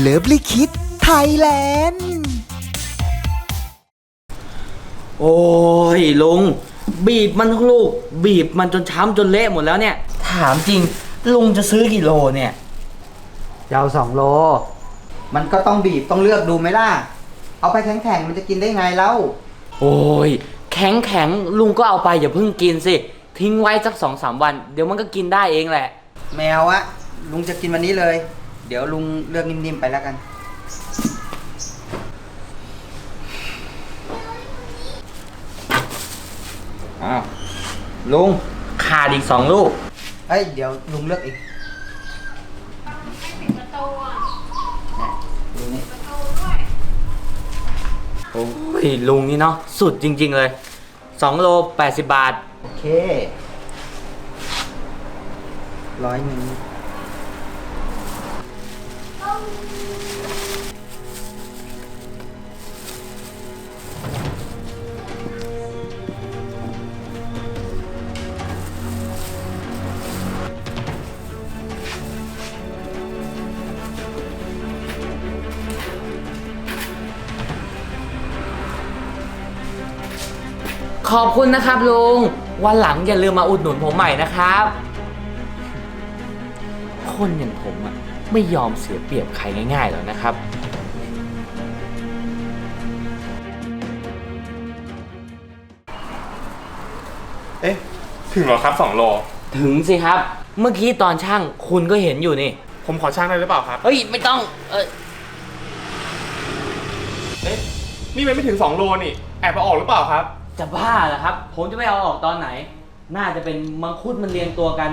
เลิฟลิคิดไทยแลนด์โอ้ยลุง บีบมันทุกลูก บีบมันจนช้ำจนเละหมดแล้วเนี่ย ถามจริง ลุงจะซื้อกี่โลเนี่ยจะเอาสองโล มันก็ต้องบีบต้องเลือกดูไหมล่ะ เอาไปแข็งๆมันจะกินได้ไงเล่า โอ้ย แข็งแข็งๆลุงก็เอาไปอย่าเพิ่งกินสิ ทิ้งไว้สักสองสามวัน เดี๋ยวมันก็กินได้เองแหละ แมวอะลุงจะกินวันนี้เลยเดี๋ยวลุงเลือกนิ่มๆไปแล้วกัน อ้าว ลุง ขาดอีกสองลูก เอ้ย เดี๋ยวลุงเลือกอีกดูนี่โอ้ยลุงนี่เนาะสุดจริง ๆ เลยสองโลแปดสิบบาท โอเค ร้อยหนึ่ง ขอบคุณนะครับลุง วันหลังอย่าลืมมาอุดหนุนผมใหม่นะครับ คนอย่างผมอะไม่ยอมเสียเปรียบใครง่ายๆหรอกนะครับ เอ๊ะ ถึงเหรอครับ2โล ถึงสิครับ เมื่อกี้ตอนช่างคุณก็เห็นอยู่นี่ ผมขอช่างได้หรือเปล่าครับ เฮ้ย ไม่ต้อง เออเอ๊ะ นี่มันไม่ถึง 2 โลนี่ แอบมาออกหรือเปล่าครับ จะบ้าเหรอครับ ผมจะไม่เอาออกตอนไหน น่าจะเป็นมังคุดมันเรียงตัวกัน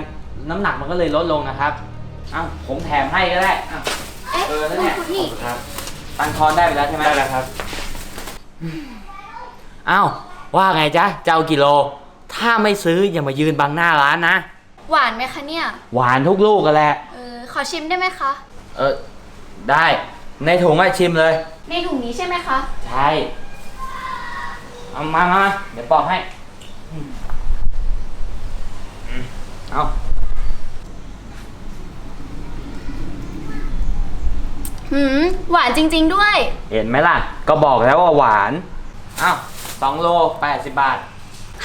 น้ำหนักมันก็เลยลดลงนะครับเอ้าผมแถมให้ก็ได้อ้าวเอ๊ะเออแล้วเนี่ยคุณนี่ครับ ตังทอนได้ไปแล้วใช่ไหมได้แล้วครับ อ้าวว่าไงจ๊ะจะเอากี่โล ถ้าไม่ซื้ออย่ามายืนบังหน้าร้านนะ หวานไหมคะเนี่ย หวานทุกลูกกันแหละ เออ ขอชิมได้ไหมคะ เออ ได้ ในถุงมาชิมเลย ในถุงนี้ใช่ไหมคะ ใช่เอามามามาเดี๋ยวปอกให้อืมเอา หืมหวานจริง ๆ ด้วย เห็นไหมล่ะ ก็บอกแล้วว่าหวานเอ้าสองโลแปดสิบบาท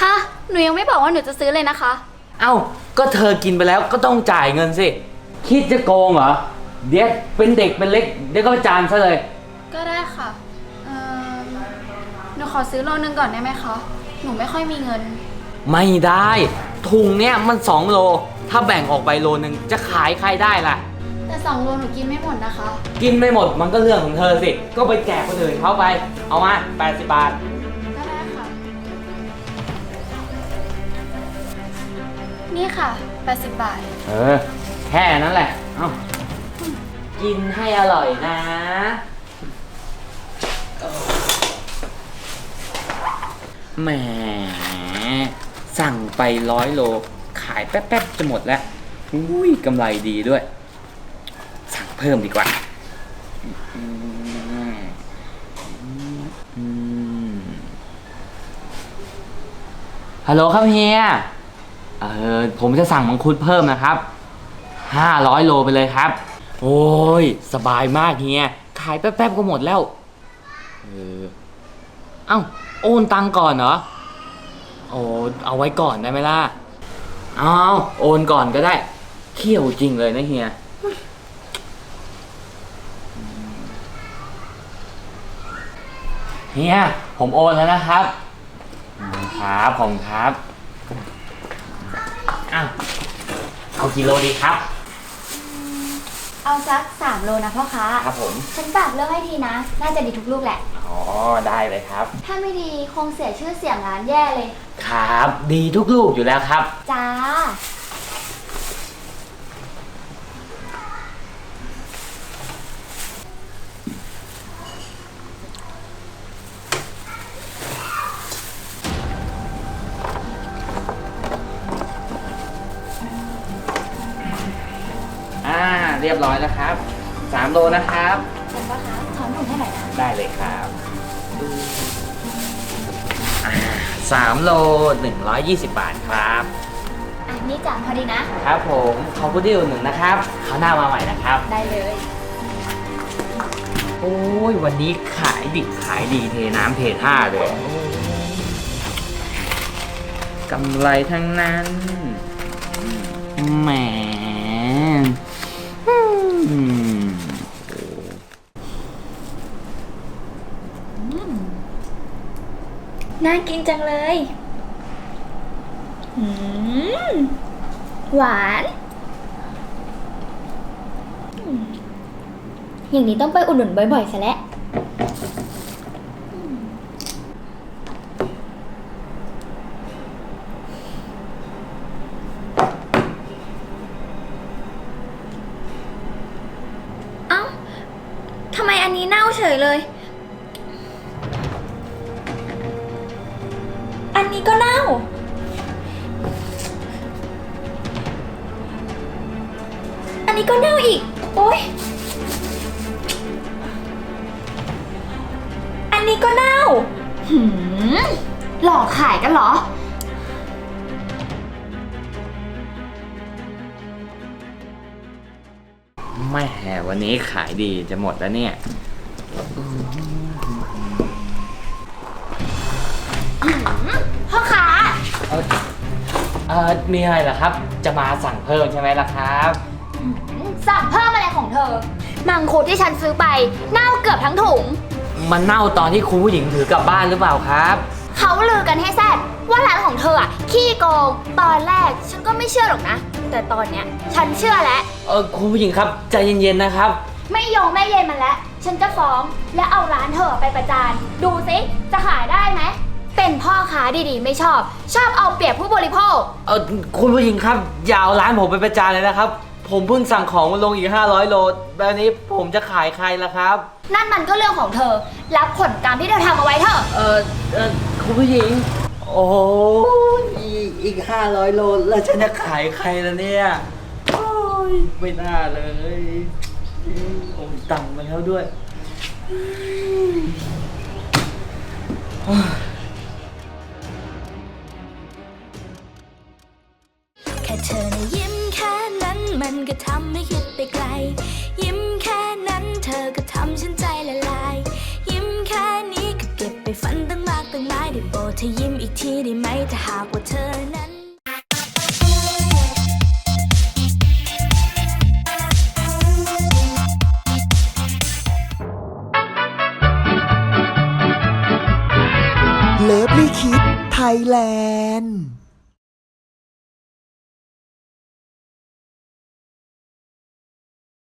ฮะ หนูยังไม่บอกว่าหนูจะซื้อเลยนะคะ เอ้า ก็เธอกินไปแล้วก็ต้องจ่ายเงินสิ คิดจะโกงเหรอ เดี๋ยวเป็นเด็กเป็นเล็ก เดี๋ยวก็ประจานซะเลย ก็ได้ค่ะเออหนูขอซื้อโลนึงก่อนได้ไหมคะ หนูไม่ค่อยมีเงิน ไม่ได้ ถุงเนี้ยมันสองโล ถ้าแบ่งออกไปโลนึงจะขายใครได้ล่ะ แต่สองโลหนูกินไม่หมดนะคะ กินไม่หมดมันก็เรื่องของเธอสิ ก็ไปแจกคนอื่นเขาไป เอามา 80 บาท ก็ได้ค่ะ นี่ค่ะ 80 บาท เออ แค่นั้นแหละ เอ้า กินให้อร่อยนะ แหม สั่งไปร้อยโล ขายแป๊บๆจะหมดแล้ว อุ้ยกำไรดีด้วยสั่ง เพิ่มดีกว่าฮัลโหลครับเฮีย เออผมจะสั่งมังคุดเพิ่มนะครับ500โลไปเลยครับ โอ้ย สบายมากเฮีย ขายแป๊บๆก็หมดแล้ว เออ เอ้า โอนตังก่อนเหรอ โอ้เอาไว้ก่อนได้ไหมล่ะ เอาโอนก่อนก็ได้ เขี้ยวจริงเลยนะเฮีย เฮียผมโอนแล้วนะครับอืมครับผมครับอ้าวเอากิโลดีครับ เอาสักสามโลนะพ่อค้าครับผม ฉันฝากเลือกให้ทีนะ น่าจะดีทุกลูกแหละ อ๋อได้เลยครับ ถ้าไม่ดีคงเสียชื่อเสียงร้านแย่เลย ครับ ดีทุกลูกอยู่แล้วครับ จ้า รียบร้อยแล้วครับสามโลนะครับฉันพ่อค้าถอนถุงให้หน่อยนะได้เลยครับอ่าสามโลหนึ่งร้อยยี่สิบบาทครับอะนี่จ่าพอดีนะ ครับผมขอบคุณที่อุดหนุนนะครับเขาวหน้ามาใหม่นะครับ ได้เลยคโอ้ยวันนี้ขายดิบขายดีเทน้ำเทท่าเลยกำไรทั้งนั้นแหมอืม น่ากินจังเลยอืมหวานอืมอย่างนี้ต้องไปอุดหนุนบ่อยๆซะแล้วอืมเอ้า ทำไมอันนี้ เน่าเฉยเลย อันนี้ก็เน่า อันนี้ก็เน่าอีก โอ๊ย อันนี้ก็เน่า หืม หลอกขายกันเหรอ แหม่วันนี้ขายดีจะหมดแล้วเนี่ย พ่อค้าเออเออมีอะไรเหรอครับ จะมาสั่งเพิ่มใช่ไหมล่ะครับ สั่งเพิ่มอะไรของเธอ มังคุดที่ฉันซื้อไปเน่าเกือบทั้งถุง มันเน่าตอนที่คุณผู้หญิงถือกลับบ้านหรือเปล่าครับ เขาลือกันให้แซดว่าร้านของเธออะขี้โกง ตอนแรกฉันก็ไม่เชื่อหรอกนะ แต่ตอนเนี้ยฉันเชื่อแล้ว เออคุณผู้หญิงครับใจเย็นๆนะครับ ไม่ยงไม่เย็นมันแล้ว ฉันจะฟ้องและเอาร้านเธอไปประจาน ดูสิจะขายได้ไหม เป็นพ่อค้าดีๆ ไม่ชอบ ชอบเอาเปรียบผู้บริโภค เออคุณผู้หญิงครับอย่าเอาร้านผมไปประจานเลยนะครับ ผมเพิ่งสั่งของมาลงอีก 500 โลแบบนี้ผมจะขายใครล่ะครับ นั่นมันก็เรื่องของเธอ รับผลกรรมที่เธอทำเอาไว้เถอะ เออเออคุณผู้หญิง โอ้ยอีก 500 โลแล้วฉันจะขายใครล่ะเนี่ย โอ้ยไม่น่าเลยอืม โอ้ยตังค์มาแล้วด้วยแค่เธอนะยิ้มแค่นั้นมันก็ทำให้คิดไปไกล ยิ้มแค่นั้นเธอก็ทำฉันใจละลาย ยิ้มแค่นี้ก็เก็บไปฝันตั้งมากตั้งหลายได้โปรดเธอยิ้มอีกทีได้ไหมถ้าหากว่าเธอนั้น ยแลนด์